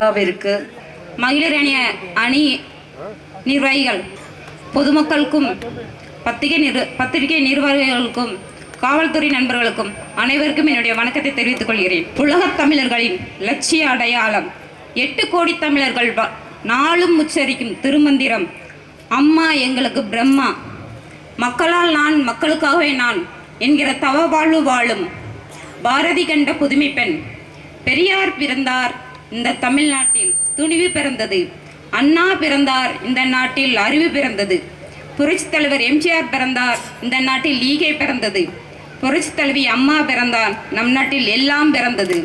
இருக்கு. மகளிர் அணி அணி நிர்வாகிகள் பொதுமக்களுக்கும் பத்திரிகை நிர் பத்திரிகை நிர்வாகிகளுக்கும் காவல்துறை நண்பர்களுக்கும் அனைவருக்கும் என்னுடைய வணக்கத்தை தெரிவித்துக் கொள்கிறேன். உலகத் தமிழர்களின் லட்சிய அடையாளம் எட்டு கோடி தமிழர்கள் நாளும் உச்சரிக்கும் திருமந்திரம் அம்மா எங்களுக்கு பிரம்மா. மக்களால் நான் மக்களுக்காகவே நான் என்கிற தவ வாழ்வு வாழும் பாரதி கண்ட புதுமை பெண் பெரியார் பிறந்தார் இந்த தமிழ்நாட்டில் துணிவு பிறந்தது. அண்ணா பிறந்தார். இந்த நாட்டில் அறிவு பிறந்தது. புரட்சித் தலைவர் எம்ஜிஆர் பிறந்தார். இந்த நாட்டில் ஈகை பிறந்தது. புரட்சித் தலைவி அம்மா பிறந்தார். நம் நாட்டில் எல்லாம் பிறந்தது.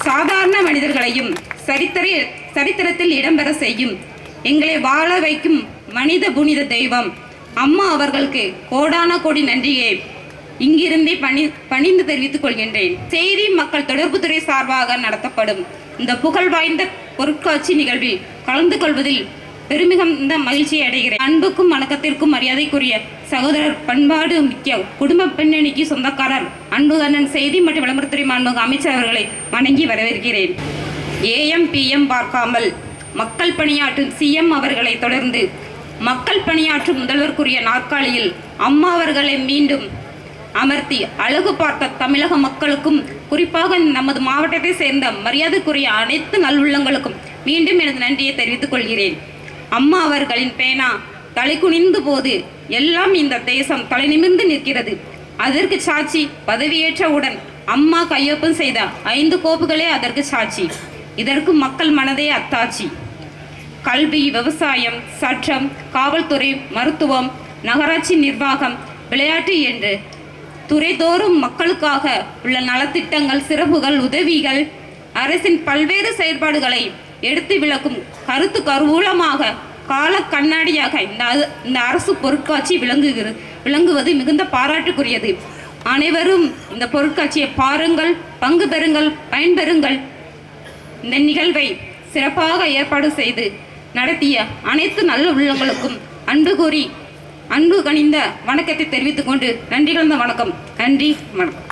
சாதாரண மனிதர்களையும் சரித்திர சரித்திரத்தில் இடம்பெற செய்யும். எங்களை வாழ வைக்கும் மனித புனித தெய்வம். அம்மா அவர்களுக்கு கோடான கோடி நன்றியை. இங்கிருந்தே பணி பணிந்து தெரிவித்துக் கொள்கின்றேன். செய்தி மக்கள் தொடர்புத்துறை சார்பாக நடத்தப்படும் இந்த புகழ் வாய்ந்த பொருட்காட்சி நிகழ்வில் கலந்து கொள்வதில் பெருமிகுந்த மகிழ்ச்சியை அடைகிறேன். அன்புக்கும் வணக்கத்திற்கும் மரியாதைக்குரிய சகோதரர் பண்பாடு மிக்க குடும்ப பின்னணிக்கு சொந்தக்காரர் அன்புகண்ணன் செய்தி மற்றும் விளம்பரத்துறை மாண்புக அமைச்சர் அவர்களை வணங்கி வரவேற்கிறேன். ஏஎம் பிஎம் பார்க்காமல் மக்கள் பணியாற்றும் சிஎம் அவர்களை தொடர்ந்து மக்கள் பணியாற்றும் முதல்வருக்குரிய நாற்காலியில் அம்மா அவர்களை மீண்டும் அமர்த்தி அழகு பார்த்த தமிழக மக்களுக்கும் குறிப்பாக நமது மாவட்டத்தை சேர்ந்த மரியாதைக்குரிய அனைத்து நல்லுள்ளங்களுக்கும் மீண்டும் எனது நன்றியை தெரிவித்துக் கொள்கிறேன். அம்மா அவர்களின் பேனா தலை குனிந்த போது எல்லாம் இந்த தேசம் தலை நிமிர்ந்து நிற்கிறது. அதற்கு சாட்சி பதவியேற்றவுடன் அம்மா கையொப்பம் செய்த ஐந்து கோப்புகளே அதற்கு சாட்சி. இதற்கு மக்கள் மனதே அத்தாட்சி. கல்வி விவசாயம் சட்டம் காவல்துறை மருத்துவம் நகராட்சி நிர்வாகம் விளையாட்டு என்று துறைதோறும் மக்களுக்காக உள்ள நலத்திட்டங்கள் சிறப்புகள் உதவிகள் அரசின் பல்வேறு செயற்பாடுகளை எடுத்து விளக்கும் கருத்து கருவூலமாக கால கண்ணாடியாக இந்த இந்த அரசு பொருட்காட்சி விளங்குகிறது விளங்குவது மிகுந்த பாராட்டுக்குரியது. அனைவரும் இந்த பொருட்காட்சியை பாருங்கள் பங்கு பெறுங்கள் பயன்பெறுங்கள். இந்த நிகழ்வை சிறப்பாக ஏற்பாடு செய்து நடத்திய அனைத்து நல்ல உள்ளங்களுக்கும் அன்பு கூறி அன்பு கனிந்த வணக்கத்தை தெரிவித்துக் கொண்டு நன்றி கலந்த வணக்கம். நன்றி வணக்கம்.